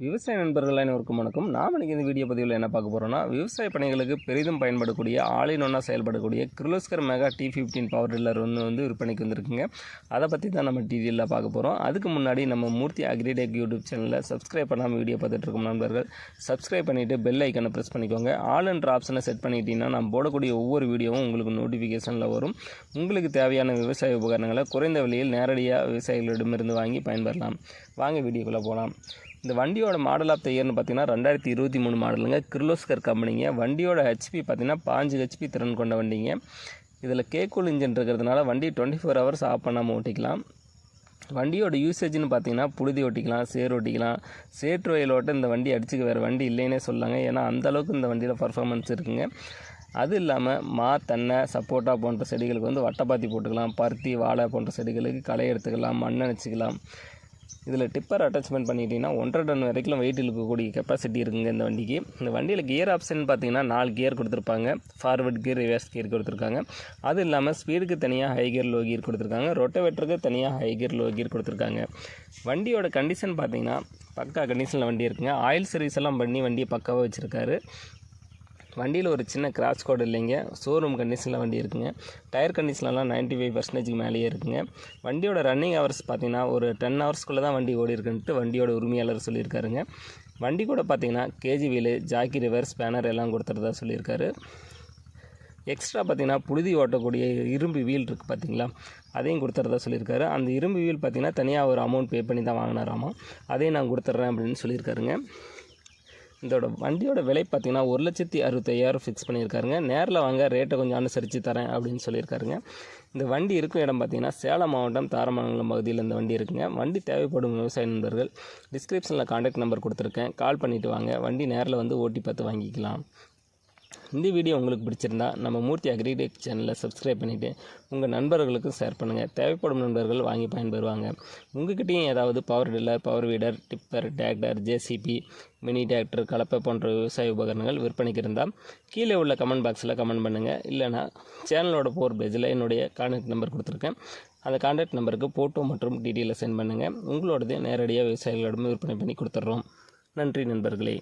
விவசாய நண்பர்கள் அனைவருக்கும் வணக்கம். நாம் இந்த வீடியோ பதிவில் என்ன பார்க்க போகிறோம்னா விவசாய பணிகளுக்கு பெரிதும் பயன்படக்கூடிய ஆளின் ஒன்றா செயல்படக்கூடிய Kirloskar mega T fifteen power tiller ஒன்று வந்து விற்பனைக்கு வந்திருக்குங்க. அதை பற்றி தான் நம்ம டீட்டெயிலில் பார்க்க போகிறோம் அதுக்கு முன்னாடி நம்ம மூர்த்தி அக்ரிடெக் யூடியூப் சேனலில் சப்ஸ்கிரைப் பண்ணாமல் வீடியோ பார்த்துட்டு இருக்கோம் நண்பர்கள். சப்ஸ்கிரைப் பண்ணிவிட்டு பெல் ஐக்கனை ப்ரெஸ் பண்ணிக்கோங்க. ஆல் என்ற ஆப்ஷனை செட் பண்ணிட்டீங்கன்னா நம்ம போடக்கூடிய ஒவ்வொரு வீடியோவும் உங்களுக்கு நோட்டிஃபிகேஷனில் வரும். உங்களுக்கு தேவையான விவசாய உபகரணங்களை குறைந்த விலையில் நேரடியாக விவசாயிகளிடமிருந்து வாங்கி பயன்பெறலாம். வாங்க வீடியோக்குள்ளே போகலாம் இந்த வண்டியோட மாடல் ஆஃப் த இயர்னு பார்த்தீங்கன்னா ரெண்டாயிரத்தி இருபத்தி மூணு மாடலுங்க கிர்லோஸ்கர் கம்பெனிங்க வண்டியோட ஹெச்பி பார்த்தீங்கன்னா பாஞ்சு ஹெச்பி திறன் கொண்ட வண்டிங்க. இதில் கேக்கூல் இன்ஜின் இருக்கிறதுனால வண்டி டுவெண்ட்டி ஃபோர் ஹவர்ஸ் ஆஃப் பண்ணாமல் ஓட்டிக்கலாம். வண்டியோட யூசேஜ்னு பார்த்தீங்கன்னா புழுதி ஓட்டிக்கலாம் சேர் ஓட்டிக்கலாம். சேற்று வயல் ஓட்ட இந்த வண்டி அடிச்சுக்க வேறு வண்டி இல்லைன்னே சொல்லாங்க. ஏன்னா அந்தளவுக்கு இந்த வண்டியில் பர்ஃபார்மன்ஸ் இருக்குங்க. அது இல்லாமல் மா தென்னை சப்போட்டா போன்ற செடிகளுக்கு வந்து வட்டப்பாத்தி போட்டுக்கலாம். பருத்தி வாழை போன்ற செடிகளுக்கு களை எடுத்துக்கலாம் மண் அணைச்சிக்கலாம் இதில் டிப்பர் அட்டாச்மெண்ட் பண்ணிட்டீங்கன்னா ஒன்றரை டன் வரைக்கும் வெயிட் இழுக்கக்கூடிய கெப்பாசிட்டி இருக்குங்க இந்த வண்டிக்கு. இந்த வண்டியில் கியர் ஆப்ஷன் பார்த்தீங்கன்னா நாலு கியர் கொடுத்துருப்பாங்க. ஃபார்வர்ட் கியர் ரிவர்ஸ் கியர் கொடுத்துருக்காங்க. அது இல்லாமல் ஸ்பீடுக்கு தனியாக ஹை கியர் லோ கியர் கொடுத்துருக்காங்க. ரொட்டவேட்டருக்கு தனியாக ஹை கியர் லோ கியர் கொடுத்துருக்காங்க. வண்டியோட கண்டிஷன் பார்த்தீங்கன்னா பக்கா கண்டிஷனில் வண்டி இருக்குங்க. ஆயில் சர்வீஸ் எல்லாம் பண்ணி வண்டியை பக்காவாக வச்சுருக்காரு. வண்டியில் ஒரு சின்ன கிராச் கோடு இல்லைங்க. ஷோரூம் கண்டிஷனில் வண்டி இருக்குங்க. டயர் கண்டிஷன்லாம் நைன்ட்டி ஃபைவ் பர்சன்டேஜ்க்கு மேலேயே இருக்குங்க. வண்டியோட ரன்னிங் ஹவர்ஸ் பார்த்தீங்கன்னா ஒரு டென் ஹவர்ஸ்க்குள்ளே தான் வண்டி ஓடி இருக்குன்ட்டு வண்டியோட உரிமையாளர் சொல்லியிருக்காருங்க. வண்டி கூட பார்த்தீங்கன்னா KG wheel jack reverse spanner எல்லாம் கொடுத்துறதா சொல்லியிருக்காரு. எக்ஸ்ட்ரா பார்த்தீங்கன்னா புழுதி ஓட்டக்கூடிய இரும்பு வீல் இருக்குது பார்த்தீங்களா? அதையும் கொடுத்துறதா சொல்லியிருக்காரு. அந்த இரும்பு வீல் பார்த்தீங்கன்னா தனியாக ஒரு அமௌண்ட் பே பண்ணி தான் வாங்கினாராமா? அதையும் நான் கொடுத்துட்றேன் அப்படின்னு சொல்லியிருக்காருங்க. இதோட வண்டியோட விலை பார்த்தீங்கன்னா ஒரு லட்சத்தி அறுபத்தையாயிரம் ஃபிக்ஸ் பண்ணியிருக்காருங்க. நேரில் வாங்க ரேட்டை கொஞ்சம் அனுசரித்து தரேன் அப்படின்னு சொல்லியிருக்காருங்க. இந்த வண்டி இருக்கும் இடம் பார்த்தீங்கன்னா சேலம் மாவட்டம் தாரமங்கலம் பகுதியில் இந்த வண்டி இருக்குங்க. வண்டி தேவைப்படும் விவசாய நண்பர்கள் டிஸ்கிரிப்ஷனில் காண்டாக்ட் நம்பர் கொடுத்துருக்கேன். கால் பண்ணிவிட்டு வாங்க. வண்டி நேரில் வந்து ஓட்டி பார்த்து வாங்கிக்கலாம். இந்த வீடியோ உங்களுக்கு பிடிச்சிருந்தா நம்ம மூர்த்தி அக்ரிடெக் சேனலை சப்ஸ்கிரைப் பண்ணிவிட்டு உங்கள் நண்பர்களுக்கும் ஷேர் பண்ணுங்கள் தேவைப்படும் நண்பர்கள் வாங்கி பயன்பெறுவாங்க. உங்ககிட்டயும் ஏதாவது power tiller power weeder tipper tractor JCB mini tractor கலப்பை போன்ற விவசாய உபகரணங்கள் விற்பனைக்கு இருந்தால் கீழே உள்ள கமெண்ட் பாக்ஸில் கமெண்ட் பண்ணுங்கள் இல்லைனா சேனலோட போர் பேஜில் என்னுடைய கான்டாக்ட் நம்பர் கொடுத்துருக்கேன். அந்த கான்டாக்ட் நம்பருக்கு ஃபோட்டோ மற்றும் டீட்டெயிலை சென்ட் பண்ணுங்கள் உங்களோடது நேரடியாக விவசாயிகளிடம் விற்பனை பண்ணி கொடுத்துட்றோம். நன்றி நண்பர்களே.